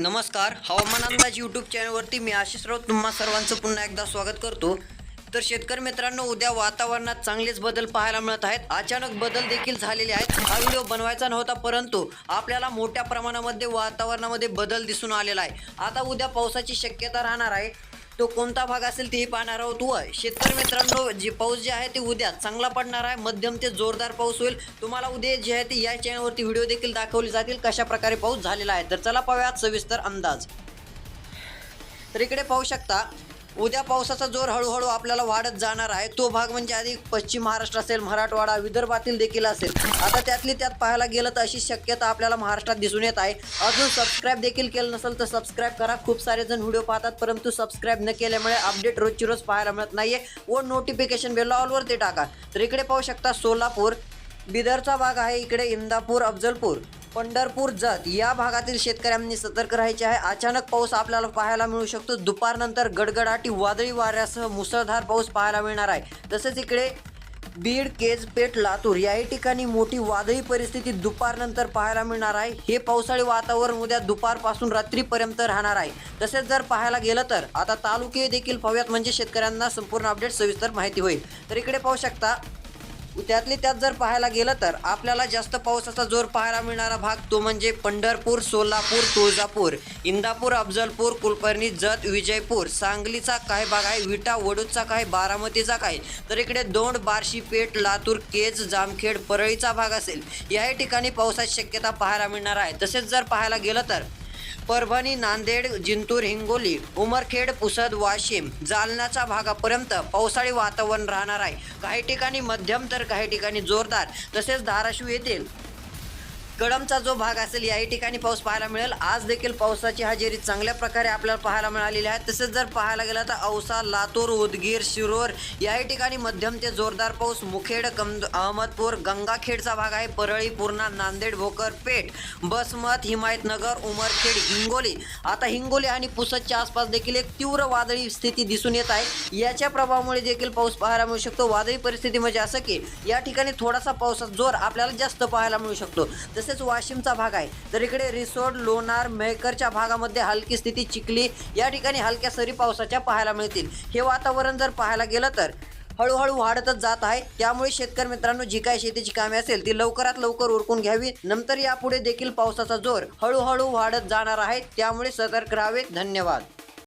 नमस्कार. हवामान अंदाज यूट्यूब चॅनलवरती मी आशिष राऊत. तुम्हा सर्वांचं पुन्हा एकदा स्वागत करतो. तर शेतकरी मित्रांनो उद्या वातावरणात चांगलेच बदल पाहायला मिळत आहेत. अचानक बदल देखील झालेले आहेत. हा व्हिडिओ बनवायचा नव्हता परंतु आपल्याला मोठ्या प्रमाणामध्ये वातावरणामध्ये बदल दिसून आलेला आहे. आता उद्या पावसाची शक्यता राहणार आहे. तो कोणता भाग असेल तेही पाहणार आहोत व शेतकरी मित्रांनो जे पाऊस जे आहे ते उद्या चांगला पडणार आहे. मध्यम ते जोरदार पाऊस होईल. तुम्हाला उद्या जे आहे ते या चॅनलवरती व्हिडिओ देखील दाखवले जातील. कशा प्रकारे पाऊस झालेला आहे. तर चला पाहूयात सविस्तर अंदाज. तर इकडे पाहू शकता उद्या पावसाचा जोर हळूहळू आपल्याला वाढत जाणार आहे. तो भाग म्हणजे आधी पश्चिम महाराष्ट्र असेल मराठवाडा विदर्भातील देखील असेल. आता त्यातली त्यात पाहायला गेलं तर अशी शक्यता आपल्याला महाराष्ट्रात दिसून येत आहे. अजून सबस्क्राईब देखील केलं नसेल तर सबस्क्राईब करा. खूप सारे जण व्हिडिओ पाहतात परंतु सबस्क्राईब न केल्यामुळे अपडेट रोजची रोज पाहायला मिळत नाहीये. व नोटिफिकेशन बेल ऑलवर ते टाका. तर इकडे पाहू शकता सोलापूर. बिदरचा भाग आहे इकडे इंदापूर अफजलपूर. पंढरपूर जत. या भागातील शेतकऱ्यांनी सतर्क राहायचे आहे. अचानक पाऊस आपल्याला पाहायला मिळू शकतो. दुपारनंतर गडगडाटी वादळी वाऱ्यासह मुसळधार पाऊस पाहायला मिळणार आहे. तसेच इकडे बीड केज पेठ लातूर याही ठिकाणी मोठी वादळी परिस्थिती दुपारनंतर पाहायला मिळणार आहे. हे पावसाळी वातावरण उद्या दुपारपासून रात्रीपर्यंत राहणार आहे. तसेच जर पाहायला गेलं तर आता तालुके देखील पाहूयात. म्हणजे शेतकऱ्यांना संपूर्ण अपडेट सविस्तर माहिती होईल. तर इकडे पाहू शकता त्यातली त्यात जर पाहायला गेलं तर आपल्याला जास्त पावसाचा जोर पाहायला मिळणारा भाग तो म्हणजे पंढरपूर सोलापूर तुळजापूर इंदापूर अफजलपूर कुलकर्णी जत विजयपूर सांगलीचा काही भाग आहे विटा वडूदचा काय बारामतीचा काय? तर इकडे दोंड बार्शी पेठ लातूर केज जामखेड परळीचा भाग असेल. याही ठिकाणी पावसाची शक्यता पाहायला मिळणार आहे. तसेच जर पाहायला गेलं तर परभणी नांदेड जिंतूर हिंगोली उमरखेड पुसद वाशिम जालनाच्या भागापर्यंत पावसाळी वातावरण राहणार आहे. काही ठिकाणी मध्यम तर काही ठिकाणी जोरदार. तसेच धाराशिव येथील कळमचा जो भाग असेल याही ठिकाणी पाऊस पाहायला मिळेल. आज देखील पावसाची हजेरी चांगल्या प्रकारे आपल्याला पाहायला मिळालेली आहे. तसेच जर पाहायला गेलं तर औसा लातूर उदगीर शिरोर याही ठिकाणी मध्यम ते जोरदार पाऊस. मुखेड कम अहमदपूर गंगाखेडचा भाग आहे. परळी पूर्णा नांदेड भोकर पेठ बसमत हिमायतनगर उमरखेड हिंगोली. आता हिंगोली आणि पुसदच्या आसपास देखील एक तीव्र वादळी स्थिती दिसून येत आहे. याच्या प्रभावामुळे देखील पाऊस पाहायला मिळू शकतो. वादळी परिस्थिती म्हणजे असं की या ठिकाणी थोडासा पावसाचा जोर आपल्याला जास्त पाहायला मिळू शकतो. तसेच वाशिमचा भाग आहे. तर इकडे रिसोड लोणार मेहकरच्या भागामध्ये हलकी स्थिती चिखली या ठिकाणी हलक्या सरी पावसाच्या पाहायला मिळतील. हे वातावरण जर पाहायला गेलं तर हळूहळू वाढतच जात आहे. त्यामुळे शेतकरी मित्रांनो जी काय शेतीची कामे असेल ती लवकरात लवकर उरकून घ्यावी. नंतर यापुढे देखील पावसाचा जोर हळूहळू वाढत जाणार आहे. त्यामुळे सतर्क राहावे. धन्यवाद.